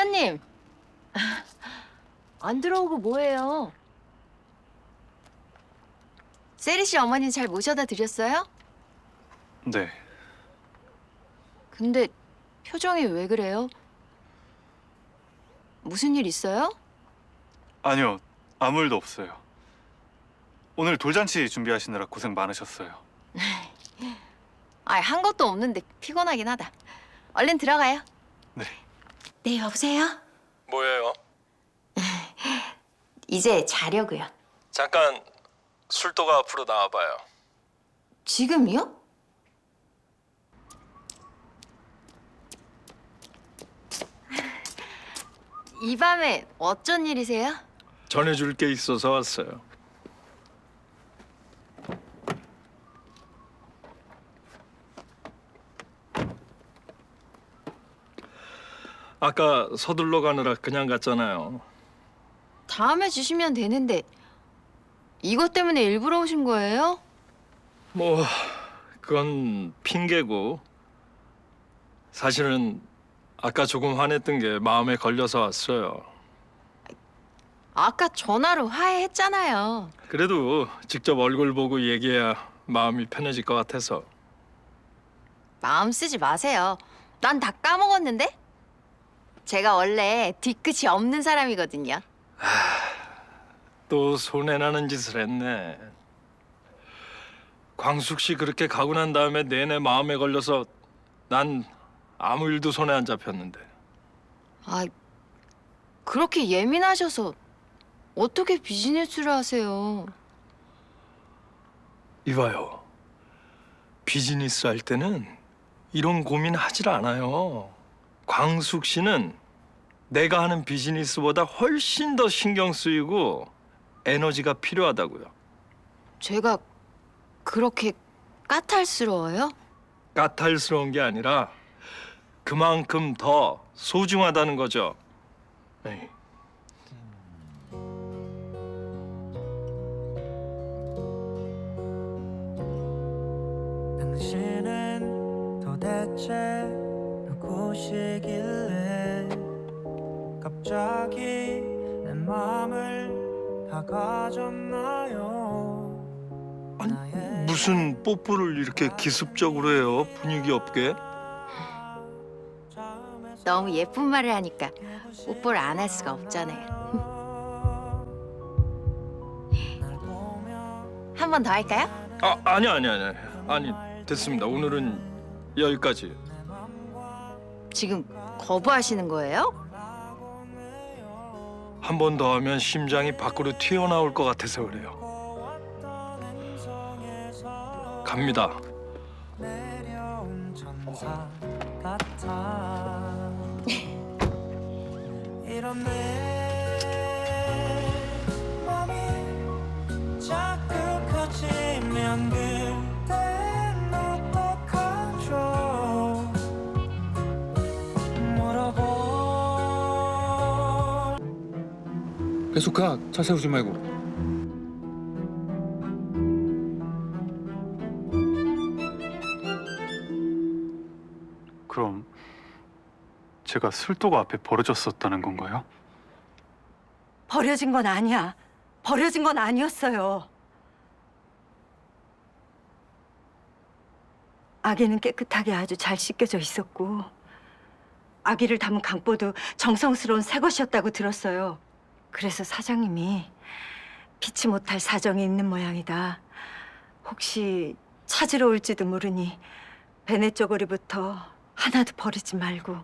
대변님. 안 들어오고 뭐해요? 세리 씨 어머니 잘 모셔다 드렸어요? 네. 근데 표정이 왜 그래요? 무슨 일 있어요? 아니요. 아무 일도 없어요. 오늘 돌잔치 준비하시느라 고생 많으셨어요. 아, 한 것도 없는데 피곤하긴 하다. 얼른 들어가요. 네. 네, 여보세요? 뭐예요? 이제 자려고요. 잠깐 술도가 앞으로 나와봐요. 지금이요? 이 밤에 어쩐 일이세요? 전해줄 게 있어서 왔어요. 아까 서둘러 가느라 그냥 갔잖아요. 다음에 주시면 되는데 이것 때문에 일부러 오신 거예요? 뭐 그건 핑계고 사실은 아까 조금 화냈던 게 마음에 걸려서 왔어요. 아까 전화로 화해했잖아요. 그래도 직접 얼굴 보고 얘기해야 마음이 편해질 것 같아서 마음 쓰지 마세요. 난 다 까먹었는데? 제가 원래 뒤끝이 없는 사람이거든요. 또 손해나는 짓을 했네. 광숙 씨 그렇게 가고 난 다음에 내내 마음에 걸려서 난 아무 일도 손에 안 잡혔는데. 아, 그렇게 예민하셔서 어떻게 비즈니스를 하세요? 이봐요. 비즈니스 할 때는 이런 고민 하질 않아요. 광숙 씨는 내가 하는 비즈니스보다 훨씬 더 신경 쓰이고 에너지가 필요하다고요. 제가 그렇게 까탈스러워요? 까탈스러운 게 아니라 그만큼 더 소중하다는 거죠. 에이. 당신은 도대체 누구시길래 갑자기 내 마음을 다 가졌나요 아니, 무슨 뽀뽀를 이렇게 기습적으로 해요? 분위기 없게? 너무 예쁜 말을 하니까 뽀뽀를 안 할 수가 없잖아요. 한번 더 할까요? 아 아니 아니 아니 아니 됐습니다. 오늘은 여기까지. 지금 거부하시는 거예요? 한 번 더 하면 심장이 밖으로 튀어나올 것 같아서 그래요. 갑니다. 계속 가. 차 세우지 말고. 그럼 제가 술도가 앞에 버려졌었다는 건가요? 버려진 건 아니야. 버려진 건 아니었어요. 아기는 깨끗하게 아주 잘 씻겨져 있었고 아기를 담은 강보도 정성스러운 새 것이었다고 들었어요. 그래서 사장님이 피치 못할 사정이 있는 모양이다. 혹시 찾으러 올지도 모르니 베네 쪼고리부터 하나도 버리지 말고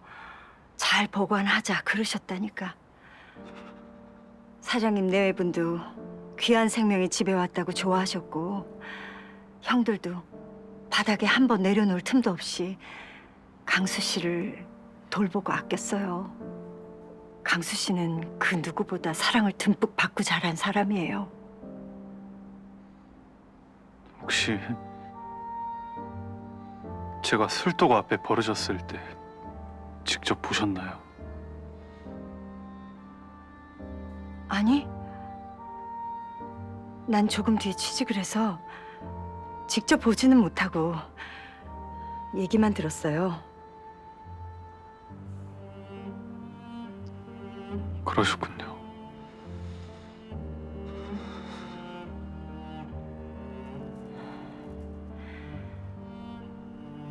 잘 보관하자 그러셨다니까. 사장님 내외분도 귀한 생명이 집에 왔다고 좋아하셨고 형들도 바닥에 한 번 내려놓을 틈도 없이 강수 씨를 돌보고 아꼈어요. 강수 씨는 그 누구보다 사랑을 듬뿍 받고 자란 사람이에요. 혹시 제가 술도가 앞에 버려졌을 때 직접 보셨나요? 아니, 난 조금 뒤에 취직을 해서 직접 보지는 못하고 얘기만 들었어요. 그러셨군요.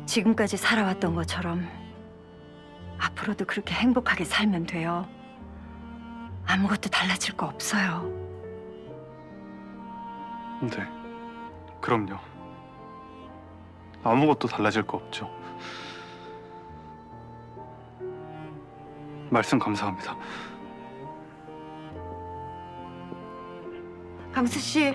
지금까지 살아왔던 것처럼 앞으로도 그렇게 행복하게 살면 돼요. 아무것도 달라질 거 없어요. 네, 그럼요. 아무것도 달라질 거 없죠. 말씀 감사합니다. 강수 씨.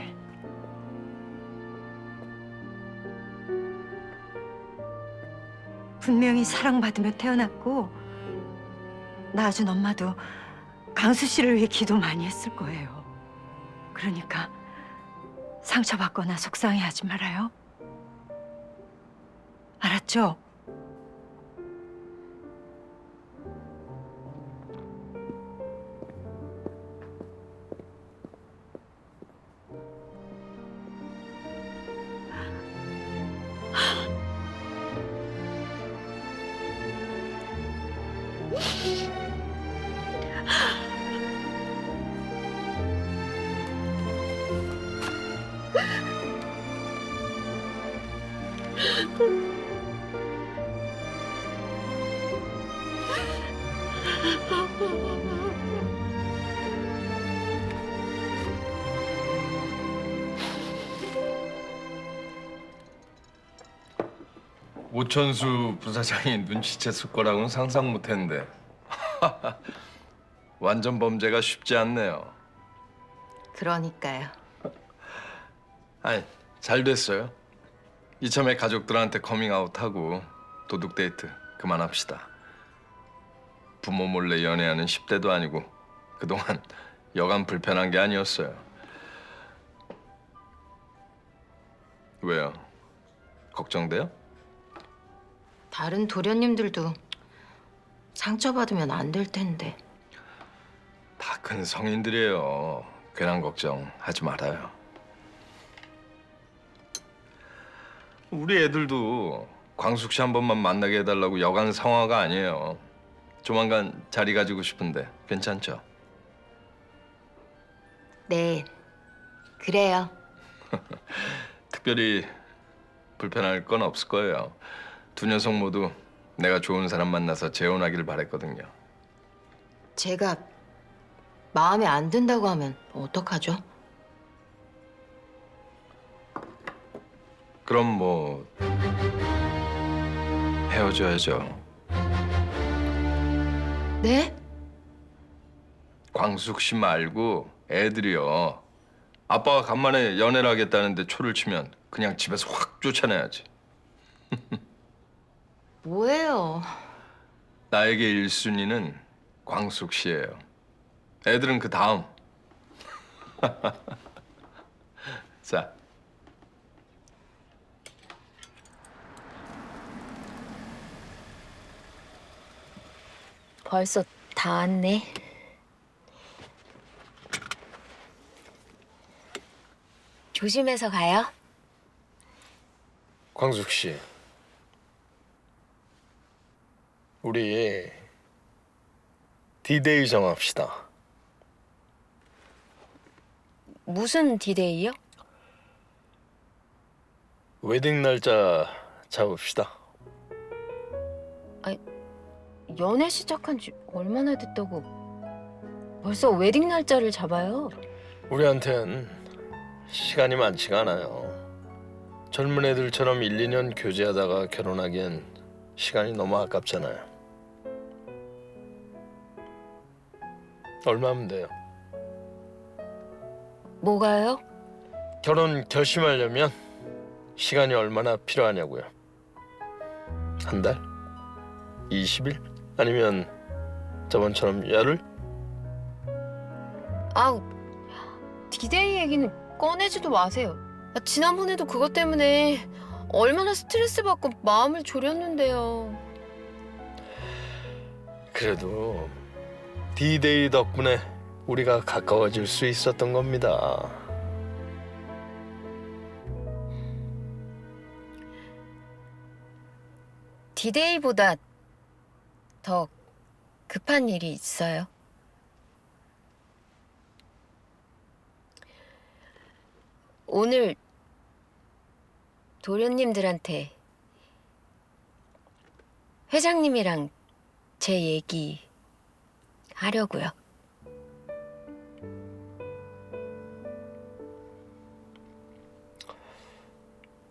분명히 사랑받으며 태어났고 낳아준 엄마도 강수 씨를 위해 기도 많이 했을 거예요. 그러니까 상처받거나 속상해하지 말아요. 알았죠? Shhh! 오천수 부사장이 눈치챘을 거라고는 상상 못했는데 완전 범죄가 쉽지 않네요. 그러니까요. 아니 잘 됐어요. 이참에 가족들한테 커밍아웃하고 도둑 데이트 그만합시다. 부모 몰래 연애하는 10대도 아니고 그동안 여간 불편한 게 아니었어요. 왜요? 걱정돼요? 다른 도련님들도 상처받으면 안 될 텐데. 다 큰 성인들이에요. 괜한 걱정 하지 말아요. 우리 애들도 광숙 씨 한 번만 만나게 해달라고 여간 성화가 아니에요. 조만간 자리 가지고 싶은데 괜찮죠? 네, 그래요. 특별히 불편할 건 없을 거예요. 두 녀석 모두 내가 좋은 사람 만나서 재혼하길 바랬거든요. 제가 마음에 안 든다고 하면 어떡하죠? 그럼 뭐 헤어져야죠. 네? 광숙 씨 말고 애들이요. 아빠가 간만에 연애를 하겠다는데 초를 치면 그냥 집에서 확 쫓아내야지. 뭐예요? 나에게 1순위는 광숙 씨예요. 애들은 그 다음. 자, 벌써 다 왔네. 조심해서 가요. 광숙 씨, 우리 디데이 정합시다. 무슨 디데이요? 웨딩 날짜 잡읍시다. 연애 시작한 지 얼마나 됐다고 벌써 웨딩 날짜를 잡아요? 우리한텐 시간이 많지가 않아요. 젊은 애들처럼 1, 2년 교제하다가 결혼하기엔 시간이 너무 아깝잖아요. 얼마면 돼요? 뭐가요? 결혼 결심하려면 시간이 얼마나 필요하냐고요. 한 달? 20일? 아니면 저번처럼 열흘? 아우 디데이 얘기는 꺼내지도 마세요. 아, 지난번에도 그것 때문에 얼마나 스트레스 받고 마음을 졸였는데요. 그래도 디데이 덕분에 우리가 가까워질 수 있었던 겁니다. 디데이보다 더 급한 일이 있어요. 오늘 도련님들한테 회장님이랑 제 얘기 하려고요.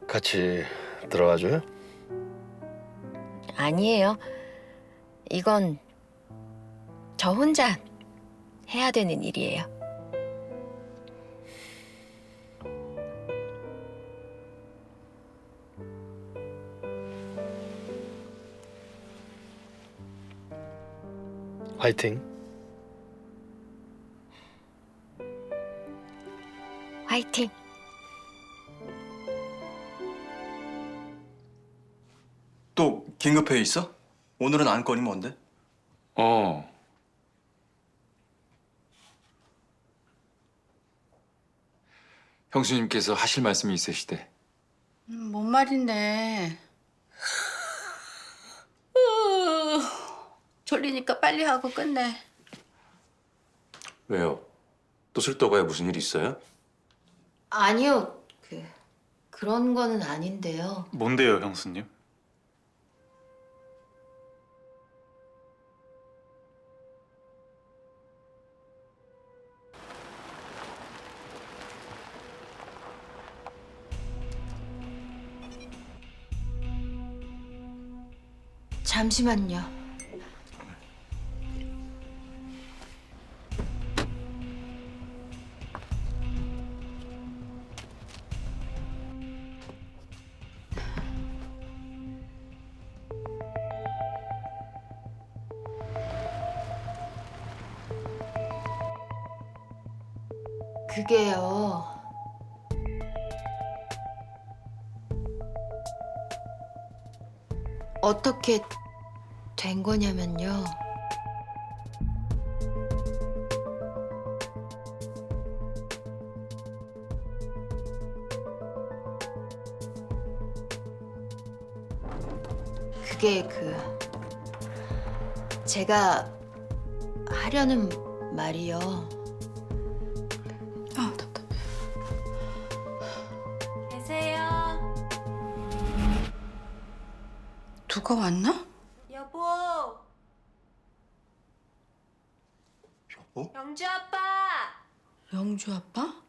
같이 들어가줘요? 아니에요. 이건 저 혼자 해야 되는 일이에요. 화이팅. 화이팅! 또 긴급회의 있어? 오늘은 안건이 뭔데? 어. 형수님께서 하실 말씀이 있으시대. 음, 뭔 말인데? 졸리니까 빨리 하고 끝내. 왜요? 또 술도가에 무슨 일 있어요? 아니요. 그 그런 거는 아닌데요. 뭔데요, 형수님? 잠시만요. 그게요. 어떻게 된 거냐면요. 그게 그 제가 하려는 말이요. 누가 왔나? 여보. 여보? 영주 아빠. 영주 아빠?